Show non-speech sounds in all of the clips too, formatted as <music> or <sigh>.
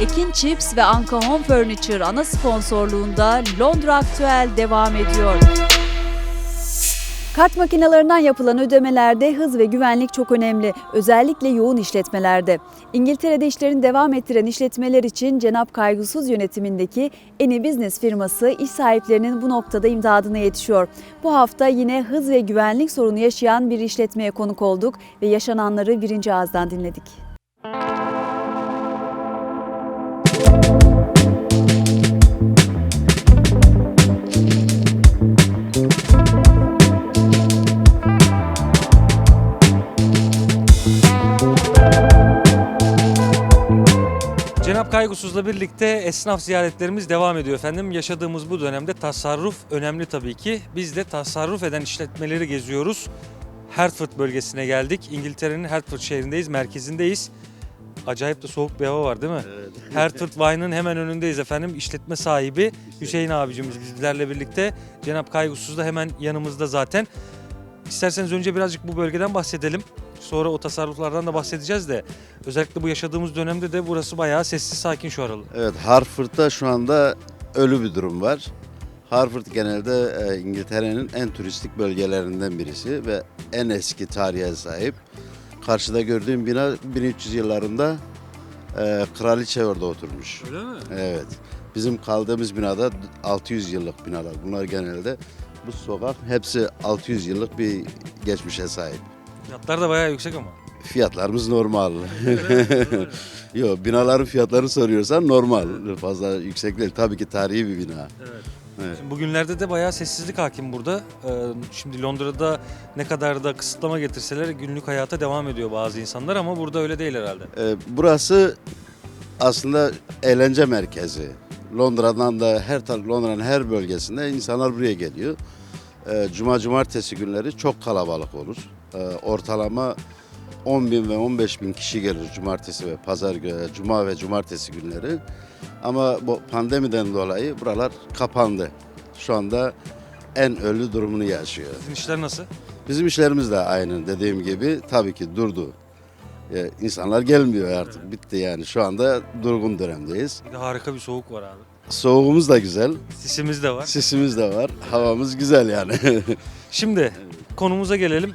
Ekin Chips ve Anka Home Furniture ana sponsorluğunda Londra Aktüel devam ediyor. Kart makinelerinden yapılan ödemelerde hız ve güvenlik çok önemli. Özellikle yoğun işletmelerde. İngiltere'de işlerini devam ettiren işletmeler için Cenap Kaygısız yönetimindeki Eni Business firması iş sahiplerinin bu noktada imdadına yetişiyor. Bu hafta yine hız ve güvenlik sorunu yaşayan bir işletmeye konuk olduk ve yaşananları birinci ağızdan dinledik. Kaygusuz'la birlikte esnaf ziyaretlerimiz devam ediyor efendim. Yaşadığımız bu dönemde tasarruf önemli tabii ki. Biz de tasarruf eden işletmeleri geziyoruz. Hertford bölgesine geldik. İngiltere'nin Hertford şehrindeyiz, merkezindeyiz. Acayip de soğuk bir hava var değil mi? <laughs> Hertford Wine'ın hemen önündeyiz efendim. İşletme sahibi Hüseyin abicimiz bizlerle birlikte. Cenap Kaygusuz da hemen yanımızda zaten. İsterseniz önce birazcık bu bölgeden bahsedelim. Sonra o tasarruflardan da bahsedeceğiz de özellikle bu yaşadığımız dönemde de burası bayağı sessiz sakin şu aralık. Evet, Harford'da şu anda ölü bir durum var. Harford genelde e, İngiltere'nin en turistik bölgelerinden birisi ve en eski tarihe sahip. Karşıda gördüğüm bina 1300 yıllarında e, kraliçe orada oturmuş. Öyle mi? Evet. Bizim kaldığımız binada 600 yıllık binalar. Bunlar genelde bu sokak hepsi 600 yıllık bir geçmişe sahip. Fiyatlar da bayağı yüksek ama. Fiyatlarımız normal. <laughs> Yok binaların fiyatlarını soruyorsan normal. Fazla yüksek değil. Tabii ki tarihi bir bina. Evet. Evet. Şimdi bugünlerde de bayağı sessizlik hakim burada. Ee, Şimdi Londra'da ne kadar da kısıtlama getirseler günlük hayata devam ediyor bazı insanlar ama burada öyle değil herhalde. Ee, burası aslında eğlence merkezi. Londra'dan da her tar- Londra'nın her bölgesinde insanlar buraya geliyor. Ee, Cuma cumartesi günleri çok kalabalık olur. Ee, Ortalama 10 bin ve 15 bin kişi gelir cumartesi ve pazar gü- cuma ve cumartesi günleri. Ama bu pandemiden dolayı buralar kapandı. Şu anda en ölü durumunu yaşıyor. Sizin işler nasıl? Bizim işlerimiz de aynı dediğim gibi tabii ki durdu. Ee, insanlar gelmiyor artık bitti yani şu anda durgun dönemdeyiz. Bir de harika bir soğuk var abi. Soğuğumuz da güzel, Sisimiz de var. sisimiz de var, havamız güzel yani. <laughs> Şimdi konumuza gelelim.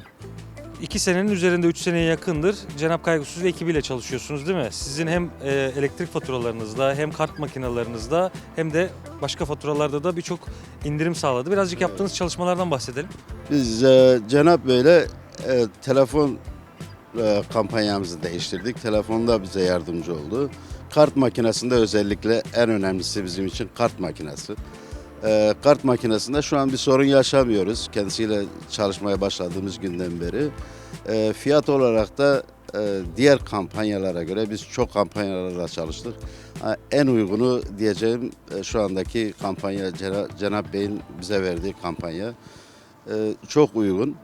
İki senenin üzerinde 3 seneye yakındır Cenap Kaygısız ekibiyle çalışıyorsunuz değil mi? Sizin hem e, elektrik faturalarınızda hem kart makinalarınızda hem de başka faturalarda da birçok indirim sağladı. Birazcık yaptığınız çalışmalardan bahsedelim. Biz e, Cenap Bey'le e, telefon e, kampanyamızı değiştirdik. Telefonda bize yardımcı oldu. Kart makinesinde özellikle en önemlisi bizim için kart makinesi. E, kart makinesinde şu an bir sorun yaşamıyoruz. Kendisiyle çalışmaya başladığımız günden beri. E, fiyat olarak da e, diğer kampanyalara göre biz çok kampanyalarla çalıştık. En uygunu diyeceğim e, şu andaki kampanya Cena- Cenap Bey'in bize verdiği kampanya. E, çok uygun.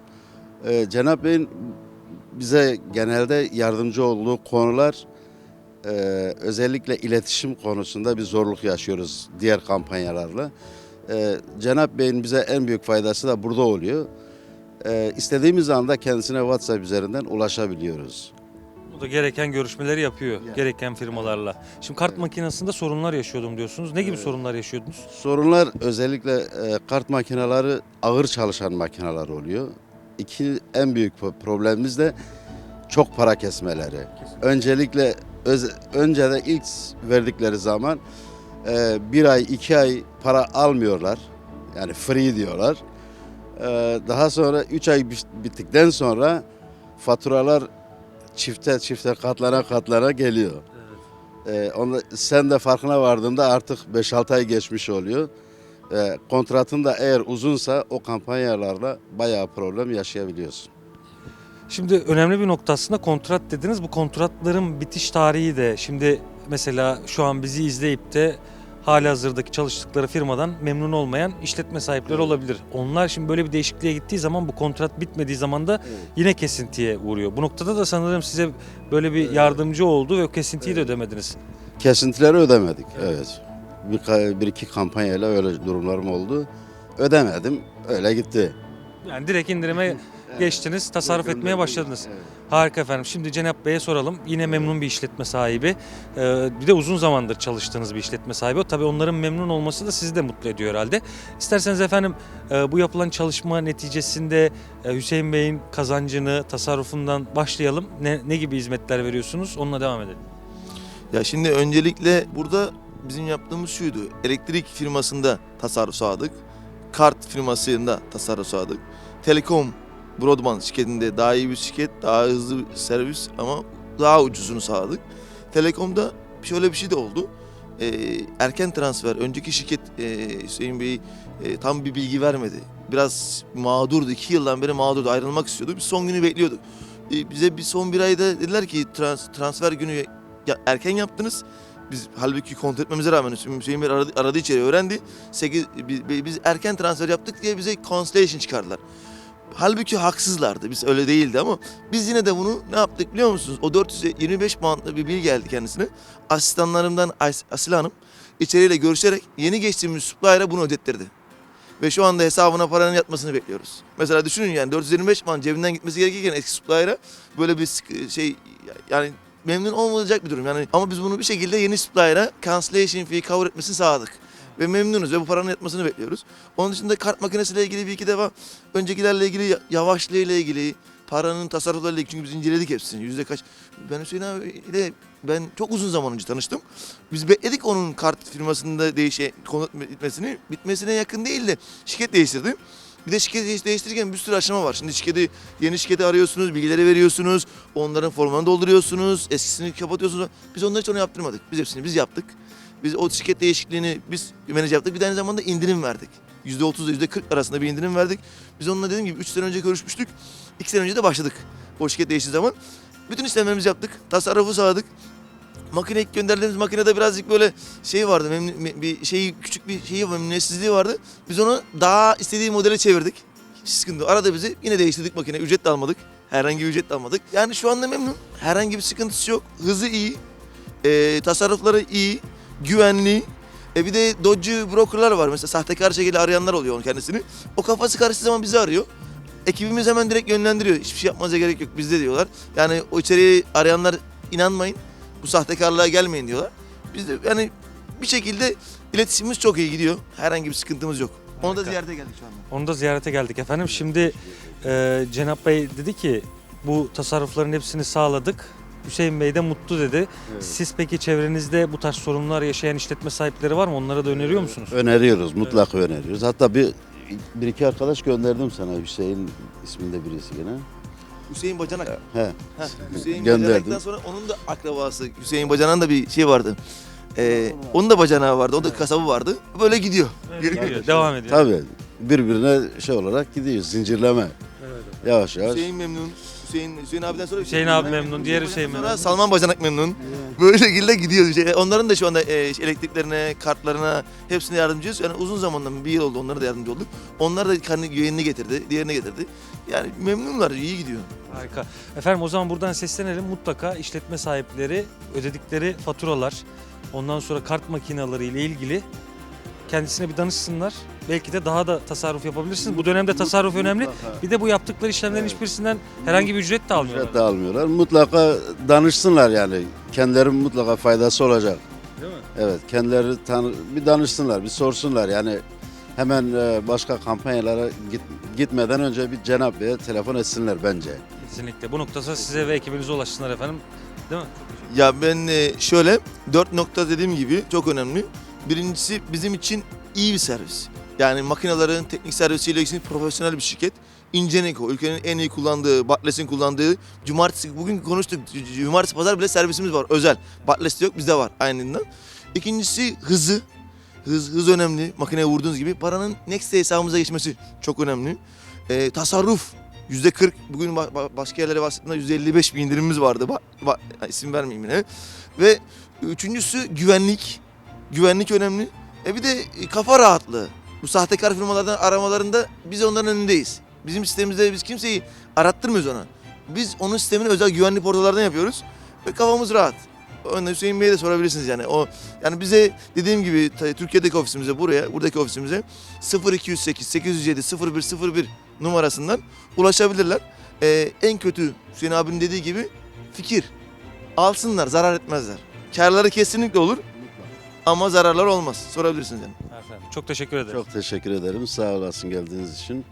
E, Cenap Bey'in bize genelde yardımcı olduğu konular e, özellikle iletişim konusunda bir zorluk yaşıyoruz diğer kampanyalarla. E, Cenap Bey'in bize en büyük faydası da burada oluyor. E, istediğimiz anda kendisine WhatsApp üzerinden ulaşabiliyoruz. Bu da gereken görüşmeleri yapıyor. Gereken firmalarla. Şimdi kart makinesinde sorunlar yaşıyordum diyorsunuz. Ne gibi sorunlar yaşıyordunuz? Sorunlar özellikle e, kart makineleri ağır çalışan makineler oluyor. İki en büyük pro- problemimiz de çok para kesmeleri. Öncelikle öz, önce de ilk verdikleri zaman e, bir ay iki ay para almıyorlar. Yani free diyorlar. E, daha sonra üç ay bit- bittikten sonra faturalar çifte çifte katlana katlana geliyor. Ee, onu, sen de farkına vardığında artık 5-6 ay geçmiş oluyor. Ee, kontratın da eğer uzunsa o kampanyalarla bayağı problem yaşayabiliyorsun. Şimdi önemli bir nokta aslında kontrat dediniz. Bu kontratların bitiş tarihi de şimdi mesela şu an bizi izleyip de hali hazırdaki çalıştıkları firmadan memnun olmayan işletme sahipleri Evet. olabilir. Onlar şimdi böyle bir değişikliğe gittiği zaman bu kontrat bitmediği zaman da yine kesintiye uğruyor. Bu noktada da sanırım size böyle bir Evet. yardımcı oldu ve kesintiyi de Evet. ödemediniz. Kesintileri ödemedik. Evet. Evet. Bir, bir iki kampanyayla öyle durumlarım oldu. Ödemedim. Öyle gitti. Yani direkt indirime geçtiniz, tasarruf etmeye başladınız. Evet. Harika efendim. Şimdi Cenap Bey'e soralım. Yine memnun bir işletme sahibi. Ee, bir de uzun zamandır çalıştığınız bir işletme sahibi. Tabii onların memnun olması da sizi de mutlu ediyor herhalde. İsterseniz efendim e, bu yapılan çalışma neticesinde e, Hüseyin Bey'in kazancını, tasarrufundan başlayalım. Ne, ne gibi hizmetler veriyorsunuz? Onunla devam edelim. Ya şimdi öncelikle burada bizim yaptığımız şuydu. Elektrik firmasında tasarruf sağladık. Kart firmasında tasarruf sağladık. Telekom Broadband şirketinde daha iyi bir şirket, daha hızlı bir servis ama daha ucuzunu sağladık. Telekom'da şöyle bir şey de oldu. Ee, erken transfer, önceki şirket e, Hüseyin Bey e, tam bir bilgi vermedi. Biraz mağdurdu, iki yıldan beri mağdurdu, ayrılmak istiyordu. Biz son günü bekliyorduk. Ee, bize bir son bir ayda dediler ki trans, transfer günü erken yaptınız. Biz halbuki kontrol etmemize rağmen Hüseyin Bey aradı, aradı içeri öğrendi. 8, biz, biz erken transfer yaptık diye bize cancellation çıkardılar. Halbuki haksızlardı. Biz öyle değildi ama biz yine de bunu ne yaptık biliyor musunuz? O 425 poundlı bir bilgi geldi kendisine. Asistanlarımdan As- Aslı Hanım içeriyle görüşerek yeni geçtiğimiz supplier'a bunu ödettirdi. Ve şu anda hesabına paranın yatmasını bekliyoruz. Mesela düşünün yani 425 pound cebinden gitmesi gerekirken eski supplier'a böyle bir şey yani memnun olmayacak bir durum. Yani ama biz bunu bir şekilde yeni supplier'a cancellation fee cover etmesini sağladık. Ve memnunuz ve bu paranın yatmasını bekliyoruz. Onun dışında kart makinesiyle ilgili bir iki defa öncekilerle ilgili ya- yavaşlığıyla ilgili paranın tasarruflarıyla ilgili çünkü biz inceledik hepsini. Yüzde kaç. Ben Hüseyin abi ile ben çok uzun zaman önce tanıştım. Biz bekledik onun kart firmasında değişe konu bitmesini. Bitmesine yakın değil de şirket değiştirdi. Bir de şirket değiş- değiştirirken bir sürü aşama var. Şimdi şirketi, yeni şirketi arıyorsunuz, bilgileri veriyorsunuz, onların formlarını dolduruyorsunuz, eskisini kapatıyorsunuz. Biz onlar hiç onu yaptırmadık. Biz hepsini biz yaptık. Biz o şirket değişikliğini biz menaj yaptık. Bir de aynı zamanda indirim verdik. %30 ile %40 arasında bir indirim verdik. Biz onunla dediğim gibi 3 sene önce görüşmüştük. 2 sene önce de başladık. O şirket değiştiği zaman. Bütün işlemlerimizi yaptık. Tasarrufu sağladık. Makine ilk gönderdiğimiz makinede birazcık böyle şey vardı. Memnun, me- bir şeyi küçük bir şeyi memnuniyetsizliği vardı. Biz onu daha istediği modele çevirdik. Hiç sıkıntı. Arada bizi yine değiştirdik makine. Ücret de almadık. Herhangi bir ücret de almadık. Yani şu anda memnun. Herhangi bir sıkıntısı yok. Hızı iyi. Ee, tasarrufları iyi. Güvenli. E bir de dodge brokerlar var. Mesela sahtekar şekilde arayanlar oluyor onun kendisini. O kafası karıştığı zaman bizi arıyor. Ekibimiz hemen direkt yönlendiriyor. Hiçbir şey yapmanıza gerek yok bizde diyorlar. Yani o içeriği arayanlar inanmayın. Bu sahtekarlığa gelmeyin diyorlar. Biz de yani bir şekilde iletişimimiz çok iyi gidiyor. Herhangi bir sıkıntımız yok. Onu da Harika. ziyarete geldik şu anda. Onu da ziyarete geldik efendim. Şimdi e, Cenap Bey dedi ki bu tasarrufların hepsini sağladık. Hüseyin Bey de mutlu dedi. Evet. Siz peki çevrenizde bu tarz sorunlar yaşayan işletme sahipleri var mı? Onlara da öneriyor musunuz? Öneriyoruz, mutlaka öneriyoruz. Hatta bir bir iki arkadaş gönderdim sana Hüseyin isminde birisi gene. Hüseyin Bacanak. He. Heh, Hüseyin Gönderdim. Bacanak'tan sonra onun da akrabası Hüseyin Bacanak'ın da bir şey vardı. Ee, onun da bacanağı vardı. O da kasabı vardı. Böyle gidiyor. Geri- Gidiyor, devam ediyor. Tabii birbirine şey olarak gidiyor, zincirleme. Yavaş yavaş. Hüseyin memnun. Hüseyin, Hüseyin abiden sonra Hüseyin abi memnun, diğer Hüseyin Sonra memnun. Salman Bacanak memnun. Böyle şekilde gidiyor. Şey, Onların da şu anda e, elektriklerine, kartlarına hepsine yardımcıyız. Yani uzun zamandan bir yıl oldu onlara da yardımcı olduk. Onlar da kendi güvenini getirdi, diğerini getirdi. Yani memnunlar, iyi gidiyor. Harika. Efendim o zaman buradan seslenelim. Mutlaka işletme sahipleri ödedikleri faturalar, ondan sonra kart makineleri ile ilgili kendisine bir danışsınlar. Belki de daha da tasarruf yapabilirsiniz. Bu dönemde tasarruf önemli. Mutlaka. Bir de bu yaptıkları işlemlerin Evet. hiçbirisinden herhangi bir ücret de almıyorlar. Ücret de almıyorlar. Mutlaka danışsınlar yani. Kendileri mutlaka faydası olacak. Değil mi? Evet, kendileri tanı bir danışsınlar, bir sorsunlar. Yani hemen e, başka kampanyalara git, gitmeden önce bir Cenab Bey'e telefon etsinler bence. Kesinlikle. Bu noktada size ve ekibinize ulaşsınlar efendim. Değil mi? Ya ben e, şöyle dört nokta dediğim gibi çok önemli. Birincisi bizim için iyi bir servis. Yani makinelerin teknik servisiyle ilgili profesyonel bir şirket. Ingeneco ülkenin en iyi kullandığı, Batles'in kullandığı. Cumartesi bugün konuştuk. Cumartesi pazar bile servisimiz var özel. Batles'te yok bizde var aynından. İkincisi hızı. Hız, hız önemli. Makineye vurduğunuz gibi. Paranın next day hesabımıza geçmesi çok önemli. E, tasarruf. Yüzde 40. Bugün ba- başka yerlere bahsettiğimde yüzde 55 bir indirimimiz vardı. Ba- ba- isim vermeyeyim yine. Ve üçüncüsü güvenlik. Güvenlik önemli. E bir de kafa rahatlığı. Bu sahtekar firmalardan aramalarında biz onların önündeyiz. Bizim sistemimizde biz kimseyi arattırmıyoruz ona. Biz onun sistemini özel güvenli portallardan yapıyoruz. Ve kafamız rahat. Onu Hüseyin Bey'e de sorabilirsiniz yani. O yani bize dediğim gibi Türkiye'deki ofisimize buraya, buradaki ofisimize 0208 807 0101 numarasından ulaşabilirler. Ee, en kötü Hüseyin abinin dediği gibi fikir. Alsınlar, zarar etmezler. Karları kesinlikle olur ama zararlar olmaz. Sorabilirsiniz yani. Efendim çok teşekkür ederim. Çok teşekkür ederim. Sağ olasın geldiğiniz için.